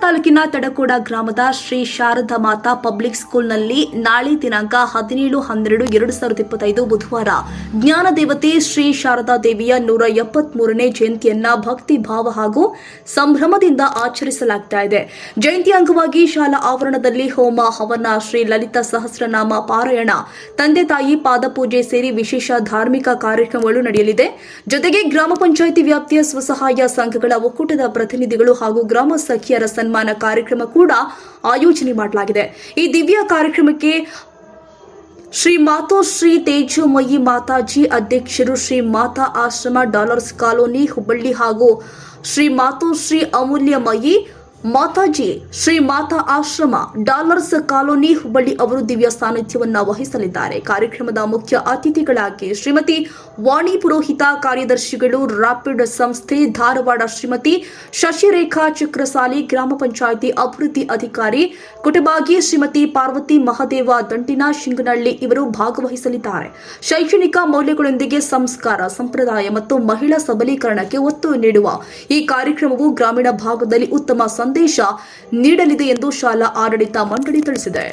ತಾಲೂಕಿನ ತಡಕೋಡ ಗ್ರಾಮದ ಶ್ರೀ ಶಾರದಾ ಮಾತಾ ಪಬ್ಲಿಕ್ ಸ್ಕೂಲ್ನಲ್ಲಿ ನಾಳೆ ದಿನಾಂಕ ಹದಿನೇಳು ಹನ್ನೆರಡು ಎರಡು ಸಾವಿರದ ಇಪ್ಪತ್ತೈದು ಬುಧವಾರ ಜ್ಞಾನ ದೇವತೆ ಶ್ರೀ ಶಾರದಾ ದೇವಿಯ ನೂರ ಎಪ್ಪತ್ಮೂರನೇ ಜಯಂತಿಯನ್ನ ಭಕ್ತಿ ಭಾವ ಹಾಗೂ ಸಂಭ್ರಮದಿಂದ ಆಚರಿಸಲಾಗ್ತಾ ಇದೆ. ಜಯಂತಿ ಅಂಗವಾಗಿ ಶಾಲಾ ಆವರಣದಲ್ಲಿ ಹೋಮ, ಹವನ, ಶ್ರೀ ಲಲಿತಾ ಸಹಸ್ರನಾಮ ಪಾರಾಯಣ, ತಂದೆ ತಾಯಿ ಪಾದಪೂಜೆ ಸೇರಿ ವಿಶೇಷ ಧಾರ್ಮಿಕ ಕಾರ್ಯಕ್ರಮಗಳು ನಡೆಯಲಿದೆ. ಜೊತೆಗೆ ಗ್ರಾಮ ಪಂಚಾಯಿತಿ ವ್ಯಾಪ್ತಿಯ ಸ್ವಸಹಾಯ ಸಂಘಗಳ ಒಕ್ಕೂಟದ ಪ್ರತಿನಿಧಿಗಳು ಹಾಗೂ ಗ್ರಾಮ ಸಖಿಯರ ಸನ್ಮಾನ ಕಾರ್ಯಕ್ರಮ ಕೂಡ ಆಯೋಜನೆ ಮಾಡಲಾಗಿದೆ. ಈ ದಿವ್ಯ ಕಾರ್ಯಕ್ರಮಕ್ಕೆ ಶ್ರೀ ಮಾತೋ ಶ್ರೀ ತೇಜೋಮಯಿ ಮಾತಾಜಿ ಅಧ್ಯಕ್ಷರು ಶ್ರೀ ಮಾತಾ ಆಶ್ರಮ ಡಾಲರ್ಸ್ ಕಾಲೋನಿ ಹುಬ್ಬಳ್ಳಿ ಹಾಗೂ ಶ್ರೀ ಮಾತೋ ಶ್ರೀ ಅಮೂಲ್ಯಮಯಿ ಮಾತಾಜಿ, ಶ್ರೀ ಮಾತಾ ಆಶ್ರಮ, ಡಾಲರ್ಸ್ ಕಾಲೋನಿ ಹುಬ್ಬಳ್ಳಿ ಅವರು ದಿವ್ಯ ಸಾನ್ನಿಧ್ಯವನ್ನು ವಹಿಸಲಿದ್ದಾರೆ. ಕಾರ್ಯಕ್ರಮದ ಮುಖ್ಯ ಅತಿಥಿಗಳಾಗಿ ಶ್ರೀಮತಿ ವಾಣಿ ಪುರೋಹಿತ ಕಾರ್ಯದರ್ಶಿಗಳು, ರಾಪಿಡ್ ಸಂಸ್ಥೆ ಧಾರವಾಡ ಶ್ರೀಮತಿ ಶಶಿರೇಖಾ ಚಕ್ರಸಾಲಿ, ಗ್ರಾಮ ಪಂಚಾಯಿತಿ ಅಭಿವೃದ್ಧಿ ಅಧಿಕಾರಿ ಕುಟುಂಬಾಗಿ ಶ್ರೀಮತಿ ಪಾರ್ವತಿ ಮಹದೇವ ದಂಟಿನ ಶಿಂಗನಹಳ್ಳಿ ಇವರು ಭಾಗವಹಿಸಲಿದ್ದಾರೆ. ಶೈಕ್ಷಣಿಕ ಮೌಲ್ಯಗಳೊಂದಿಗೆ ಸಂಸ್ಕಾರ, ಸಂಪ್ರದಾಯ ಮತ್ತು ಮಹಿಳಾ ಸಬಲೀಕರಣಕ್ಕೆ ಒತ್ತು ನೀಡುವ ಈ ಕಾರ್ಯಕ್ರಮವು ಗ್ರಾಮೀಣ ಭಾಗದಲ್ಲಿ ಉತ್ತಮ ಸಂದೇಶ ನೀಡಲಿದೆ ಎಂದು ಶಾಲಾ ಆಡಳಿತ ಮಂಡಳಿ ತಿಳಿಸಿದೆ.